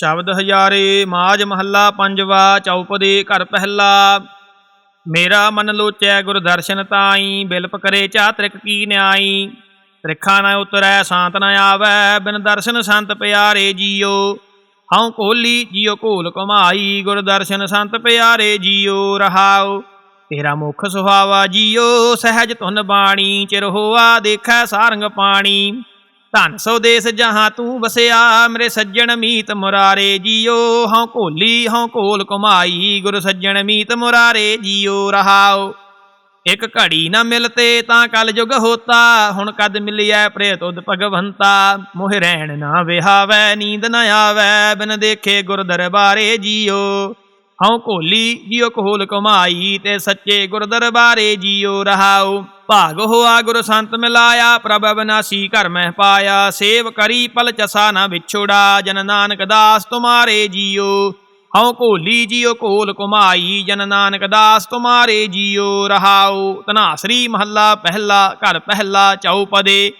ਸ਼ਬਦ ਹਜ਼ਾਰੇ ਮਾਜ ਮਹੱਲਾ ਪੰਜਵਾ ਚੌਪਦੇ ਘਰ ਪਹਿਲਾ। ਮੇਰਾ ਮਨ ਲੋਚੈ ਗੁਰ ਦਰਸ਼ਨ ਤਾਈ, ਬਿਲਪ ਕਰੇ ਚਾਤ੍ਰਿਕ ਕੀ ਨਿਆਈ। ਤ੍ਰਿਖਾ ਨਾ ਉਤਰੈ, ਸ਼ਾਂਤ ਨ ਆਵੈ, ਬਿਨ ਦਰਸ਼ਨ ਸੰਤ ਪਿਆਰੇ ਜੀਓ। ਹਉ ਕੋਲੀ ਜੀਓ ਕੋਲ ਕਮਾਈ, ਗੁਰ ਦਰਸ਼ਨ ਸੰਤ ਪਿਆਰੇ ਜੀਓ, ਰਹਾਉ। ਤੇਰਾ ਮੁਖ ਸੁਹਾਵਾ ਜੀਓ, ਸਹਿਜ ਧੁਨ ਬਾਣੀ, ਚਿਰ ਹੋਆ ਦੇਖੈ ਸਾਰੰਗ ਪਾਣੀ। ਧਨ ਸੋ ਦੇਸ ਜਹਾਂ ਤੂੰ ਵਸਿਆ, ਮੇਰੇ ਸੱਜਣ ਮੀਤ ਮੁਰਾਰੇ ਜੀਓ, ਹਉ ਕੋਲੀ ਹਉ ਕੋਲ ਕਮਾਈ ਗੁਰ ਸੱਜਣ ਮੀਤ ਮੁਰਾਰੇ ਜੀਓ ਰਹਾਉ ਇੱਕ ਘੜੀ ਨਾ ਮਿਲਤੇ ਤਾਂ ਕਲ ਜੁਗ ਹੋਤਾ, ਹੁਣ ਕਦ ਮਿਲਿਆ ਪ੍ਰੇ ਤੁਧ ਭਗਵੰਤਾ। ਮੋਹ ਰਹਿਣ ਨਾ ਵਿਹਾਵੈ, ਨੀਂਦ ਨਾ ਆਵੈ, ਬਿਨ ਦੇਖੇ ਗੁਰ ਦਰਬਾਰੇ ਜੀਓ। ਹਉ ਕੋਲੀ ਜਿਉ ਕੋਲ ਕਮਾਈ ਤੇ ਸੱਚੇ ਗੁਰ ਦਰਬਾਰੇ ਜੀਓ ਰਹਾਉ। ਭਾਗ ਹੋਆ ਗੁਰ ਸੰਤ ਮਿਲਾਇਆ, ਪ੍ਰਭ ਅਬਨਾਸੀ ਘਰ ਮਹਿ ਪਾਇਆ। ਸੇਵ ਕਰੀ ਪਲ ਚਸਾ ਨਾ ਵਿਛੋੜਾ, ਜਨ ਨਾਨਕ ਦਾਸ ਤੁਮਾਰੇ ਜੀਓ ਹਉ ਕੋਲੀ ਜਿਉ ਕੋਲ ਕੁਮਾਈ ਜਨ ਨਾਨਕ ਦਾਸ ਤੁਮਾਰੇ ਜੀਓ ਰਹਾਉ। ਤਨਾਸਰੀ ਮਹੱਲਾ ਪਹਿਲਾ, ਘਰ ਪਹਿਲਾ, ਚਉਪਦੇ।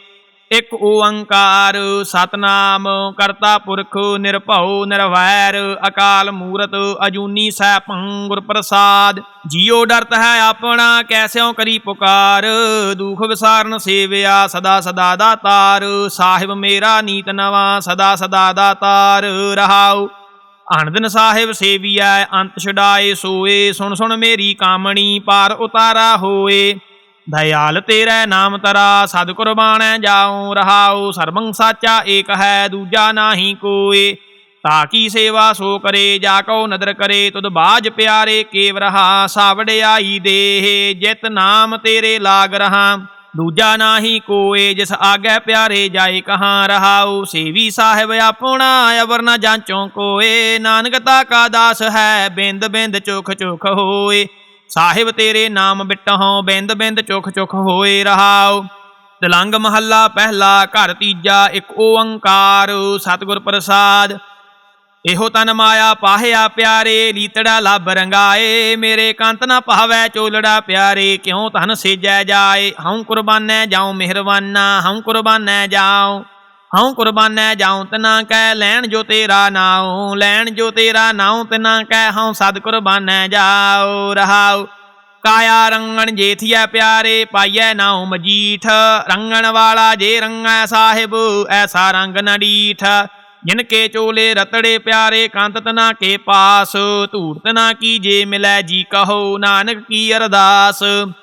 ਇਕ ਓੰਕਾਰ, ਸਤਨਾਮ ਕਰਤਾ ਪੁਰਖ ਨਿਰਭਉ ਨਿਰਵੈਰ, ਅਕਾਲ ਮੂਰਤ ਅਜੂਨੀ ਸੈਭੰ ਗੁਰ ਪ੍ਰਸਾਦ ਜੀਉ ਡਰਤ ਹੈ ਆਪਣਾ ਕੈਸਿਓ ਕਰੀ ਪੁਕਾਰ। ਦੁਖ ਵਿਸਾਰਨ ਸੇਵਿਆ ਸਦਾ ਸਦਾ ਦਾਤਾਰ ਸਾਹਿਬ ਮੇਰਾ ਨੀਤ ਨਵਾਂ, ਸਦਾ ਸਦਾ ਦਾਤਾਰ ਰਹਾਉ ਅਨੰਦਨ ਸਾਹਿਬ ਸੇਵੀਐ, ਅੰਤ ਛਡਾਏ ਸੋਏ। ਸੁਣ ਸੁਣ ਮੇਰੀ ਕਾਮਣੀ, ਪਾਰ ਉਤਾਰਾ ਹੋਏ। ਦਇਆਲ ਤੇਰੇ ਨਾਮ ਤਰਾ ਸਦ ਕੁਰਬਾਨੈ ਜਾਉ ਰਹਾਉ, ਸਰਬੰ ਸਾਚਾ ਏਕ ਹੈ, ਦੂਜਾ ਨਾਹੀ ਕੋਏ। ਤਾ ਕੀ ਸੇਵਾ ਸੋ ਕਰੇ, ਜਾ ਕਉ ਨਦਰ ਕਰੇ, ਤੁਧ ਬਾਜ ਪਿਆਰੇ ਕੇਵ ਰਹਾ ਸਾਵੜਿਆਈ ਦੇਹ, ਜਿਤ ਨਾਮ ਤੇਰੇ ਲਾਗ ਰਹਾ। ਦੂਜਾ ਨਾਹੀ ਕੋਏ, ਜਿਸ ਆਗੇ ਪਿਆਰੇ ਜਾਏ ਕਹਾਂ ਰਹਾਉ, ਸੇਵੀ ਸਾਹਿਬ ਆਪਣਾ ਅਵਰ ਨ ਜਾਂਚੋ ਕੋਏ। ਨਾਨਕ ਤਾ ਕਾ ਦਾਸ ਹੈ, ਬਿੰਦ ਬਿੰਦ ਚੁਖ ਚੁਖ ਹੋਏ। ਸਾਹਿਬ ਤੇਰੇ ਨਾਮ ਬਿਟਹੁ, ਬਿੰਦ ਬਿੰਦ ਚੁਖ ਚੁਖ ਹੋਏ ਰਹਾਉ। ਤਲੰਗ ਮਹੱਲਾ ਪਹਿਲਾ, ਘਰ ਤੀਜਾ, ਇੱਕ ਓੰਕਾਰ, ਸਤਿਗੁਰ ਪ੍ਰਸਾਦ। ਇਹੋ ਤਨ ਮਾਇਆ ਪਾਹਿਆ ਪਿਆਰੇ ਲੀਤੜਾ ਲੱਭ ਰੰਗਾਏ। ਮੇਰੇ ਕੰਤ ਨਾ ਪਾਵੈ ਚੋਲੜਾ ਪਿਆਰੇ, ਕਿਉ ਤਨ ਸੇਜੈ ਜਾਏ? ਹਉ ਕੁਰਬਾਨੈ ਜਾਉ ਮਿਹਰਬਾਨਾ, ਹਉ ਕੁਰਬਾਨੈ ਜਾਉ। ਹਉ ਕੁਰਬਾਨੈ ਜਾਉ ਤਨਾ ਕਹਿ ਲੈਣ ਜੋ ਤੇਰਾ ਨਾਉ, ਲੈਣ ਜੋ ਤੇਰਾ ਨਾਉ, ਤਨਾ ਕਹਿ ਹਉ ਸਦ ਕੁਰਬਾਨੈ ਜਾਉ, ਰਹਾਉ। ਕਾਇਆ ਰੰਗਣ ਜੇਥੀਐ ਪਿਆਰੇ, ਪਾਈਐ ਨਾਉ ਮਜੀਠ। ਰੰਗਣ ਵਾਲਾ ਜੇ ਰੰਗੈ ਸਾਹਿਬ, ਐਸਾ ਰੰਗ ਨ ਜਿਨ ਕੇ ਚੋਲੇ ਰਤੜੇ ਪਿਆਰੇ ਕੰਤ ਤਨਾ ਕੇ ਪਾਸ ਧੂੜ ਤਨਾ ਕੀ ਜੇ ਮਿਲੈ ਜੀ ਕਹੋ ਨਾਨਕ ਕੀ ਅਰਦਾਸ।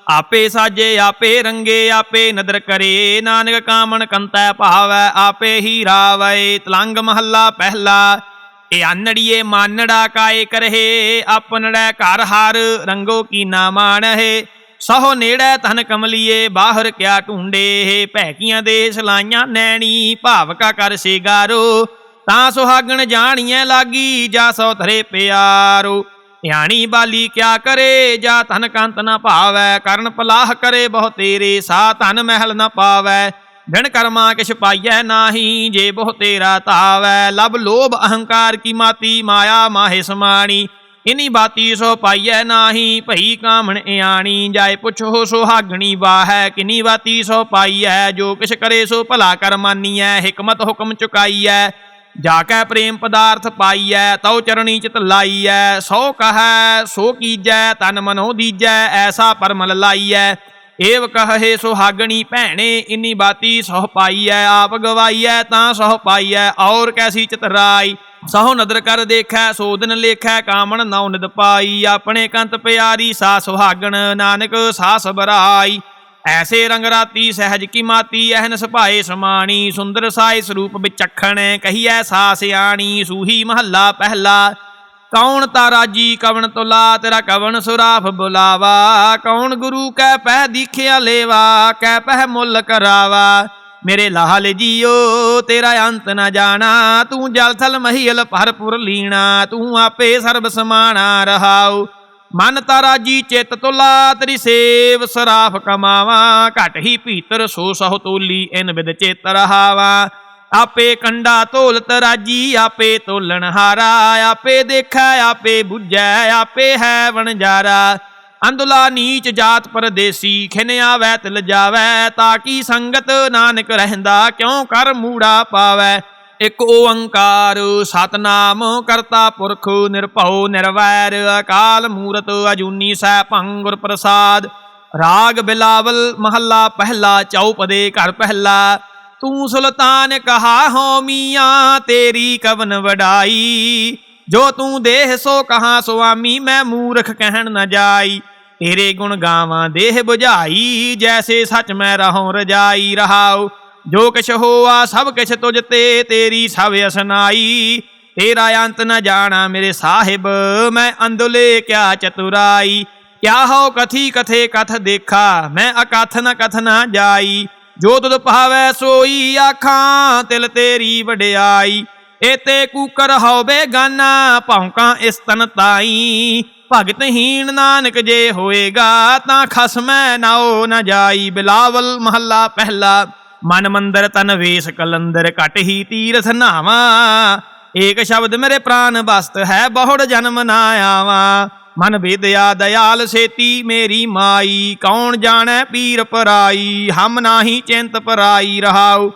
ਆਪੇ ਸਾਜੇ, ਆਪੇ ਰੰਗੇ, ਆਪੇ ਨਦਰ ਕਰੇ, ਨਾਨਕ ਕਾਮਣ ਕੰਤੈ ਭਾਵੈ, ਆਪੇ ਹੀ ਰਾਵੈ, ਤਲੰਗ ਮਹੱਲਾ ਪਹਿਲਾ। ਇਹ ਆਨੜੀਏ ਮਾਨੜਾ ਕਾਏ ਕਰਹੇ ਆਪਨੜੈ ਘਰ ਹਰ, ਰੰਗੋ ਕੀ ਨਾ ਮਾਣਹਿ। ਸਹੁ ਨੇੜੈ ਤਨ ਕਮਲੀਏ, ਬਾਹਰ ਕਿਆ ਢੂੰਡੇ ਭੈਕੀਆਂ ਦੇ ਸਲਾਈਆਂ ਨੈਣੀ ਭਾਵਕਾ ਕਰ ਸਿਗਾਰੋ ਤਾਂ ਸੁਹਾਗਣ ਜਾਣੀਐ ਲਾਗੀ, ਜਾ ਸੋ ਧਰੇ ਪਿਆਰੋ। ਧਿਆਣੀ ਬਾਲੀ ਕਿਆ ਕਰੇ, ਜਾ ਧਨ ਕੰਤ ਨਾ ਭਾਵੈ, ਕਰਨ ਪਲਾਹ ਕਰੇ ਬਹੁ ਤੇਰੇ ਸਾ, ਧਨ ਮਹਿਲ ਨਾ ਪਾਵੈ। ਬਿਨ ਕਰਮਾ ਕਿਛ ਪਾਈਐ ਨਾਹੀ, ਜੇ ਬਹੁ ਤੇਰਾ ਧਾਵੈ। ਲਬ ਲੋਭ ਅਹੰਕਾਰ ਕੀ ਮਾਤੀ, ਮਾਇਆ ਮਾਹੇ ਸਮਾਣੀ। ਇਨੀ ਬਾਤੀ ਸੋ ਪਾਈਐ ਨਾਹੀ, ਭਈ ਕਾਮਣ ਇਆਣੀ। ਜਾਏ ਪੁੱਛੋ ਸੁਹਾਗਣੀ ਵਾਹੈ ਕਿਨੀ ਬਾਤੀ ਸੋ ਪਾਈਐ। ਜੋ ਕਿਛ ਕਰੇ ਸੋ ਭਲਾ ਕਰ ਮਾਨੀਐ, ਹਕਮਤ ਹੁਕਮ ਚੁਕਾਈਐ। ਜਾ ਕੈ ਪ੍ਰੇਮ ਪਦਾਰਥ ਪਾਈਐ, ਤਉ ਚਰਣੀ ਚਿਤ ਲਾਈਐ, ਸੋ ਕਹੈ, ਸੋ ਕੀਜੈ, ਤਨ ਮਨੋ ਦੀਜੈ, ਐਸਾ ਪਰਮਲ ਲਾਈਐ। ਏਵ ਕਹੇ ਸੁਹਾਗਣੀ ਭੈਣੇ, ਇਨੀ ਬਾਤੀ ਸਹੁ ਪਾਈਐ, ਆਪ ਗਵਾਈਐ, ਤਾਂ ਸਹੁ ਪਾਈਐ, ਔਰ ਕੈਸੀ ਚਿਤਰਾਈ ਸਹੁ ਨਦਰ ਕਰ ਦੇਖੈ ਸੋਦਨ ਲੇਖੈ, ਕਾਮਣ ਨਉ ਨਿਦ ਪਾਈ। ਆਪਣੇ ਕੰਤ ਪਿਆਰੀ ਸਾ ਸੁਹਾਗਣ, ਨਾਨਕ ਸਾ ਸਬਰਾਈ ਐਸੇ ਰੰਗ ਰਾਤੀ ਸਹਿਜ ਕੀ ਮਾਤੀ ਐਹਨ ਸੁਭਾਏ ਸਮਾਣੀ, ਸੁੰਦਰ ਸਾਈ ਸਰੂਪ ਵਿਚਖਣ ਕਹੀਐ ਸਾ ਸਿਆਣੀ ਸੂਹੀ ਮਹੱਲਾ ਪਹਿਲਾ। ਕੌਣ ਤਾਰਾ ਜੀ ਕਵਣ ਤੁਲਾ, ਤੇਰਾ ਕਵਣ ਸੁਰਾਫ ਬੁਲਾਵਾ। ਕੌਣ ਗੁਰੂ ਕੈ ਪਹਿ ਦੀਖਿਆ ਲੇਵਾ, ਕੈ ਪਹਿ ਮੁੱਲ ਕਰਾਵਾ। ਮੇਰੇ ਲਾਹਲ ਜੀਓ, ਤੇਰਾ ਅੰਤ ਨਾ ਜਾਣਾ। ਤੂੰ ਜਲ ਥਲ ਮਹੀਲ ਭਰਪੁਰ ਲੀਣਾ, ਤੂੰ ਆਪੇ ਸਰਬ ਸਮਾਣਾ ਰਹਾਉ। ਮਨ ਤਾਰਾ ਜੀ ਚਿਤ ਤੁਲਾ ਤੇਰੀ ਸੇਵ। ਸਰਾਫ ਕਮਾਵਾ, ਘਟ ਹੀ ਭੀਤਰ, ਸੋ ਸਹੁ ਤੋਲੀ, ਇਨ ਵਿਦ ਚਿਤ ਰਹਾਵਾ। ਆਪੇ ਕੰਡਾ ਤੋਲਤ ਰਾਜੀ, ਆਪੇ ਤੋਲਣ ਹਾਰਾ। ਆਪੇ ਦੇਖੈ, ਆਪੇ 부ਝੈ ਆਪੇ ਹੈ ਵਣਜਾਰਾ ਅੰਦੁਲਾ ਨੀਚ ਜਾਤ ਪਰਦੇਸੀ ਖਿਨਿਆ ਆਵੈ ਤਿਲ ਜਾਵੈ। ਤਾਂ ਕੀ ਸੰਗਤ ਨਾਨਕ ਰਹਿੰਦਾ, ਕਿਉ ਕਰ ਮੂੜਾ ਪਾਵੈ? ਇਕ ਓੰਕਾਰ, ਸਤਨਾਮ ਕਰਤਾ ਪੁਰਖ, ਨਿਰਭਉ, ਨਿਰਵੈਰ, ਅਕਾਲ ਮੂਰਤ, ਅਜੂਨੀ ਸੈਭੰ ਗੁਰ ਪ੍ਰਸਾਦ ਰਾਗ ਬਿਲਾਵਲ, ਮਹੱਲਾ ਪਹਿਲਾ ਚੌਪਦੇ ਘਰ ਪਹਿਲਾ। ਤੂੰ ਸੁਲਤਾਨ ਕਹਾ ਹੋ ਮੀਆਂ, ਤੇਰੀ ਕਵਨ ਵਡਾਈ। ਜੋ ਤੂੰ ਦੇਹ ਸੋ ਕਹਾ, ਸੁਆਮੀ, ਮੈਂ ਮੂਰਖ ਕਹਿਣ ਨਾ ਜਾਈ। ਤੇਰੇ ਗੁਣ ਗਾਵਾਂ, ਦੇਹ 부ਝਾਈ ਜੈਸੇ ਸੱਚ ਮੈਂ ਰਹਉ ਰਜਾਈ। ਰਹਾਉ ਜੋ ਕਿਛ ਹੋਆ, ਸਭ ਕਿਛ ਤੁਝ ਤੇ, ਤੇਰੀ ਸਭ ਅਸਨਾਈ। ਤੇਰਾ ਅੰਤ ਨ ਜਾਣਾ ਮੇਰੇ ਸਾਹਿਬ, ਮੈਂ ਅੰਦੁਲੇ ਕਿਆ ਚਤੁਰਾਈ। ਕਿਆ ਹੋ ਕਥੀ ਕਥੇ ਕਥ ਦੇਖਾ, ਮੈਂ ਅਕਥ ਨ ਕਥ ਨਾ ਜਾਈ। ਜੋ ਤੁਧ ਭਾਵੈ ਸੋਈ ਆਖਾਂ, ਤਿਲ ਤੇਰੀ ਵਡਿਆਈ। ਏਤੇ ਕੂਕਰ ਹੋਵੇ ਗਾਨਾ ਭੌਂਕਾਂ ਇਸ ਤਨ ਤਾਈ। ਭਗਤਹੀਣ ਨਾਨਕ ਜੇ ਹੋਏਗਾ, ਤਾਂ ਖਸਮੈ ਨਾਓ ਨ ਜਾਈ। ਬਿਲਾਵਲ ਮਹੱਲਾ ਪਹਿਲਾ। ਮਨ ਮੰਦਰ ਤਨ ਵੇਸ ਕਲੰਦਰ ਘਟ ਹੀ ਤੀਰਥ ਨਾਵਾ। ਏਕ ਸ਼ਬਦ ਮੇਰੇ ਪ੍ਰਾਨ ਬਸਤ ਹੈ, ਬਹੁੜ ਜਨਮ ਨਾ ਆਵਾ। ਮਨ ਵਿਦਿਆ ਦਇਆਲ ਸੇਤੀ ਮੇਰੀ ਮਾਈ, ਕੌਣ ਜਾਣੈ ਪੀਰ ਪਰਾਈ? ਹਮ ਨਾਹੀ ਚਿੰਤ ਪਰਾਈ ਰਹਾਉ।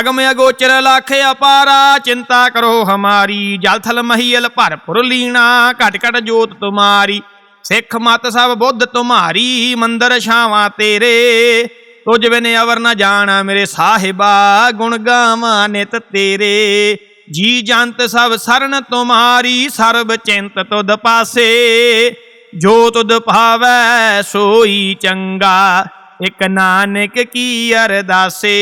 ਅਗਮ ਅਗੋਚਰ ਲਖ ਅਪਾਰਾ, ਚਿੰਤਾ ਕਰੋ ਹਮਾਰੀ। ਜਲ ਥਲ ਮਹੀਲ ਭਰਪੁਰ ਲੀਣਾ, ਘਟ ਘਟ ਜੋਤ ਤੁਮਾਰੀ। ਸਿੱਖ ਮਤ ਸਭ ਬੁੱਧ ਤੁਮਾਰੀ, ਮੰਦਰ ਛਾਵਾਂ ਤੇਰੇ। ਤੁਝ ਬਿਨ ਅਵਰ ਨਾ ਜਾਣਾ, ਮੇਰੇ ਸਾਹਿਬਾ, ਗੁਣ ਗਾਵਾਂ ਨਿਤ ਤੇਰੇ। ਜੀ ਜੰਤ ਸਭ ਸਰਨ ਤੁਮਾਰੀ, ਸਰਬ ਚਿੰਤ ਤੁਧ ਪਾਸੇ। ਜੋ ਤੁਧ ਭਾਵੈ, ਸੋਈ ਚੰਗਾ, ਇਕ ਨਾਨਕ ਕੀ ਅਰਦਾਸੇ।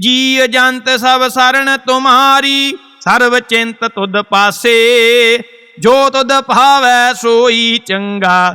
ਜੀ ਜੰਤ ਸਭ ਸਰਨ ਤੁਮਾਰੀ, ਸਰਬ ਚਿੰਤ ਤੁਧ ਪਾਸੇ। ਜੋ ਤੁਧ ਭਾਵੈ, ਸੋਈ ਚੰਗਾ